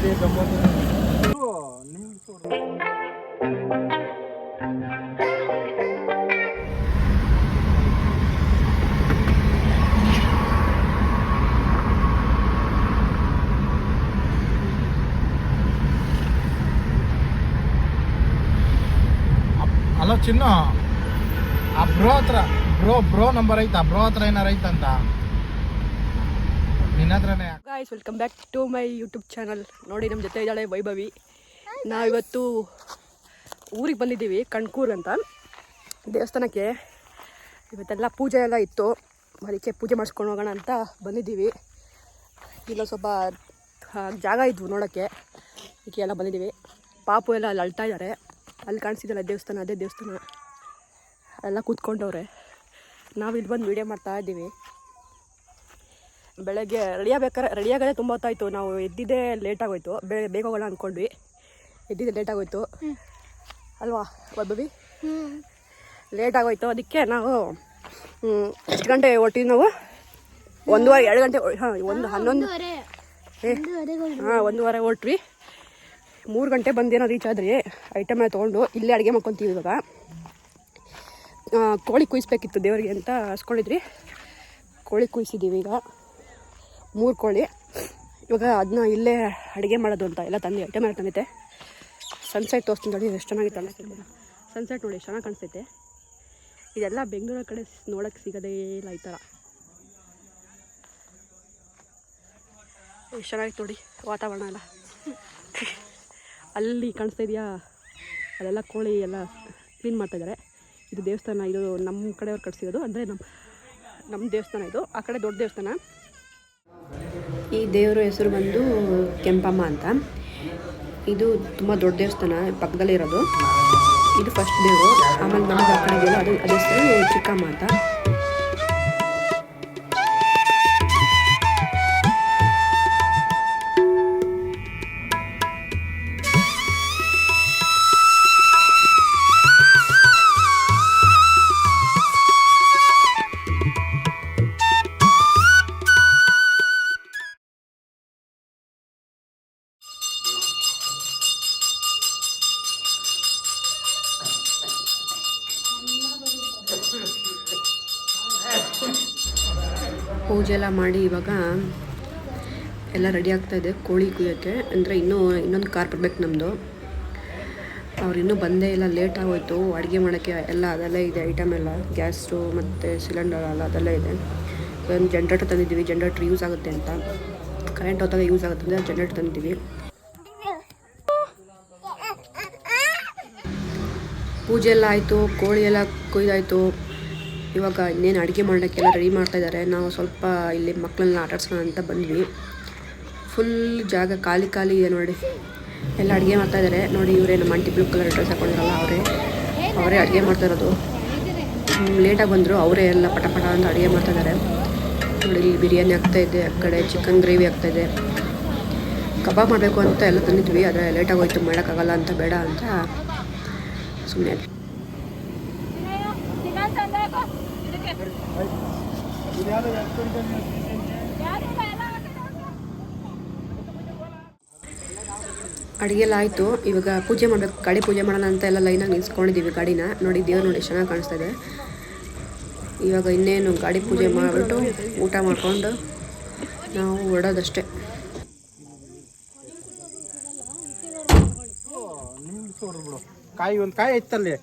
ಅದೇ ಗಮ್ಮತ್ತು ನಿಮ್ಗೆ ಹಲೋ ಚಿನ್ನು ಆ ಬ್ರೋ ಹತ್ರ ಬ್ರೋ ಬ್ರೋ ನಂಬರ್ ಐತಾ ಬ್ರೋ ಹತ್ರ ಏನಾರ ಐತಂತ ನಿನ್ನ ಹತ್ರನೇ guys welcome back to my YouTube channel ನೋಡಿ ನಮ್ಮ ಜೊತೆ ಇದ್ದಾಳೆ ವೈಭವಿ. ನಾವಿವತ್ತು ಊರಿಗೆ ಬಂದಿದ್ದೀವಿ, ಕಣ್ಕೂರ್ ಅಂತ. ದೇವಸ್ಥಾನಕ್ಕೆ. ಇವತ್ತೆಲ್ಲ ಪೂಜೆ ಎಲ್ಲ ಇತ್ತು. ಅದಕ್ಕೆ ಪೂಜೆ ಮಾಡಿಸ್ಕೊಂಡು ಹೋಗೋಣ ಅಂತ ಬಂದಿದ್ದೀವಿ. ಇಲ್ಲ ಸ್ವಲ್ಪ ಜಾಗ ಇದ್ವು ನೋಡೋಕ್ಕೆ ಅದಕ್ಕೆ ಎಲ್ಲ ಬಂದಿದ್ದೀವಿ. ಪಾಪು ಎಲ್ಲ ಅಲ್ಲಿ ಅಳ್ತಾ ಇದ್ದಾರೆ ಅಲ್ಲಿ ಕಾಣಿಸಿದಲ್ಲ ದೇವಸ್ಥಾನ, ಅದೇ ದೇವಸ್ಥಾನ. ಎಲ್ಲ ಕೂತ್ಕೊಂಡವ್ರೆ. ನಾವು ಇಲ್ಲಿ ಬಂದು ವೀಡಿಯೋ ಮಾಡ್ತಾ ಇದ್ದೀವಿ. ಬೆಳಗ್ಗೆ ರೆಡಿ ರೆಡಿಯಾಗಲೇ ರೆಡಿ ಆಗೋದೇ ತುಂಬ ಹೊತ್ತಾಯಿತು ನಾವು ಎದ್ದಿದ್ದೇ ಲೇಟ್ ಆಗೋಯ್ತು. ಬೇಗ ಹೋಗೋಣ ಅಂದ್ಕೊಂಡ್ವಿ ಎದ್ದಿದ್ದೆ ಲೇಟ್ ಆಗೋಯ್ತು. ಅಲ್ವಾ ವೈಭವಿ? ಲೇಟ್ ಆಗೋಯ್ತು. ಅದಕ್ಕೆ ನಾವು ಎಷ್ಟು ಗಂಟೆ ಹೊಟ್ಟಿದ್ವಿ ನಾವು? ಒಂದೂವರೆ ಎರಡು ಗಂಟೆ ಹಾಂ ಒಂದು ಹನ್ನೊಂದು ಹಾಂ ಒಂದೂವರೆ ಹೊರಟ್ವಿ. ಮೂರು ಗಂಟೆ ಬಂದೇನೋ ರೀಚ್ ಆದ್ರಿ. ಐಟಮ್ ಎಲ್ಲ ತೊಗೊಂಡು ಇಲ್ಲೇ ಅಡುಗೆ ಮಾಡ್ಕೊತೀವಿ ಇವಾಗ. ಕೋಳಿ ಕುಯ್ಸ್ಬೇಕಿತ್ತು ದೇವರಿಗೆ ಅಂತ ಹಸ್ಕೊಂಡಿದ್ರಿ ಕೋಳಿ ಕುಯ್ಸಿದ್ದೀವಿ ಈಗ. ಮೂರು ಕೋಳಿ ಇವಾಗ ಅದನ್ನ ಇಲ್ಲೇ ಅಡುಗೆ ಮಾಡೋದು ಅಂತ ಎಲ್ಲ ತಂದು ಐಟಮ್ ಎಲ್ಲ ತಂದೈತೆ ಸನ್ಸೆಟ್ ತೋರಿಸ್ತೀನಿ ನೋಡಿ ಎಷ್ಟು ಚೆನ್ನಾಗಿ ಅಲ್ಲ ಸನ್ಸೆಟ್ ನೋಡಿ ಚೆನ್ನಾಗಿ ಕಾಣಿಸ್ತೈತೆ. ಇದೆಲ್ಲ ಬೆಂಗಳೂರ ಕಡೆ ನೋಡೋಕ್ಕೆ ಸಿಗೋದೇ ಇಲ್ಲ ಈ ಥರ. ಎಷ್ಟು ಚೆನ್ನಾಗಿತ್ತು ನೋಡಿ ವಾತಾವರಣ ಎಲ್ಲ. ಅಲ್ಲಿ ಕಾಣಿಸ್ತಾ ಇದೆಯಾ? ಅದೆಲ್ಲ ಕೋಳಿ ಎಲ್ಲ ಕ್ಲೀನ್ ಮಾಡ್ತಾಯಿದ್ದಾರೆ ಇದು ದೇವಸ್ಥಾನ, ಇದು ನಮ್ಮ ಕಡೆಯವ್ರು ಕಟ್ಸಿರೋದು. ಅಂದರೆ ನಮ್ಮ ನಮ್ಮ ದೇವಸ್ಥಾನ ಇದು. ಆ ಕಡೆ ದೊಡ್ಡ ದೇವಸ್ಥಾನ. ಈ ದೇವರ ಹೆಸರು ಬಂದು ಕೆಂಪಮ್ಮ ಅಂತ. ಇದು ತುಂಬ ದೊಡ್ಡ ದೇವಸ್ಥಾನ, ಪಕ್ಕದಲ್ಲೇ ಇರೋದು. ಇದು ಫಸ್ಟ್ ದೇವರು. ಆಮೇಲೆ ನಮ್ಮ ಇದೆಯಲ್ಲ ಅದು, ಅದೇ ಹೆಸರು ಚಿಕ್ಕಮ್ಮ ಅಂತ. ಪೂಜೆ ಎಲ್ಲ ಮಾಡಿ ಇವಾಗ ಎಲ್ಲ ರೆಡಿ ಆಗ್ತಾ ಇದೆ, ಕೋಳಿ ಕುಯ್ಯೋಕ್ಕೆ. ಅಂದರೆ ಇನ್ನೂ ಇನ್ನೊಂದು ಕಾರ್ ಬರ್ಬೇಕು ನಮ್ಮದು ಅವ್ರು ಇನ್ನೂ ಬಂದೇ ಇಲ್ಲ ಲೇಟ್ ಆಗೋಯ್ತು. ಅಡುಗೆ ಮಾಡೋಕ್ಕೆ ಎಲ್ಲ ಅದೆಲ್ಲ ಇದೆ ಐಟಮ್ ಎಲ್ಲ. ಗ್ಯಾಸು ಮತ್ತು ಸಿಲಿಂಡರ್ ಎಲ್ಲ ಅದೆಲ್ಲ ಇದೆ. ಒಂದು ಜನ್ರೇಟರ್ ತಂದಿದ್ದೀವಿ. ಜನ್ರೇಟರ್ ಯೂಸ್ ಆಗುತ್ತೆ ಅಂತ. ಕರೆಂಟ್ ಹೋದಾಗ ಯೂಸ್ ಆಗುತ್ತೆ ಅಂದರೆ ಜನ್ರೇಟರ್ ತಂದಿದ್ದೀವಿ. ಪೂಜೆ ಎಲ್ಲ ಆಯಿತು, ಕೋಳಿ ಎಲ್ಲ ಕೊಯ್ದಾಯಿತು. ಇವಾಗ ಇನ್ನೇನು ಅಡುಗೆ ಮಾಡೋಕ್ಕೆಲ್ಲ ರೆಡಿ ಮಾಡ್ತಾ ಇದ್ದಾರೆ ನಾವು ಸ್ವಲ್ಪ ಇಲ್ಲಿ ಮಕ್ಕಳನ್ನ ಆಟಾಡ್ಸೋಣ ಅಂತ ಬಂದ್ವಿ. ಫುಲ್ ಜಾಗ ಖಾಲಿ ಖಾಲಿ ಇದೆ ನೋಡಿ. ಎಲ್ಲ ಅಡುಗೆ ಮಾಡ್ತಾ ಇದ್ದಾರೆ ನೋಡಿ ಇವರೇ ನಮ್ಮ ಆಂಟಿ ಬ್ಲೂ ಕಲರ್ ಡ್ರೆಸ್ ಹಾಕೊಂಡಿರಲ್ಲ ಅವರೇ. ಅವರೇ ಅಡುಗೆ ಮಾಡ್ತಾ ಇರೋದು. ಲೇಟಾಗಿ ಬಂದರು. ಅವರೇ ಎಲ್ಲ ಪಟ ಪಟ ಅಂತ ಅಡುಗೆ ಮಾಡ್ತಾ ಇದ್ದಾರೆ ನೋಡಿ, ಇಲ್ಲಿ ಬಿರಿಯಾನಿ ಆಗ್ತಾ ಇದೆ. ಆ ಕಡೆ ಚಿಕನ್ ಗ್ರೇವಿ ಆಗ್ತಾ ಇದೆ. ಕಬಾಬ್ ಮಾಡಬೇಕು ಅಂತ ಎಲ್ಲ ತಂದಿದ್ವಿ. ಆದರೆ ಲೇಟಾಗೋಯ್ತು ಮಾಡೋಕ್ಕಾಗಲ್ಲ ಅಂತ ಬೇಡ ಅಂತ ಸುಮ್ಮನೆ ಅಡುಗೆ ಎಲ್ಲ ಆಯಿತು. ಇವಾಗ ಪೂಜೆ ಮಾಡಬೇಕು. ಗಾಡಿ ಪೂಜೆ ಮಾಡೋಣ ಅಂತ ಎಲ್ಲ ಲೈನಾಗಿ ನಿಲ್ಸ್ಕೊಂಡಿದ್ದೀವಿ ಗಾಡಿನ. ನೋಡಿ ದೇವ್ರು ನೋಡಿ ಚೆನ್ನಾಗಿ ಕಾಣಿಸ್ತಾ ಇದೆ. ಇವಾಗ ಇನ್ನೇನು ಗಾಡಿ ಪೂಜೆ ಮಾಡಿಬಿಟ್ಟು ಊಟ ಮಾಡಿಕೊಂಡು ನಾವು ಹೊರಡೋದಷ್ಟೇ. ಬಿಡು. ಕಾಯಿ ಒಂದು ಕಾಯಿ ಇತ್ತಲ್ಲಿ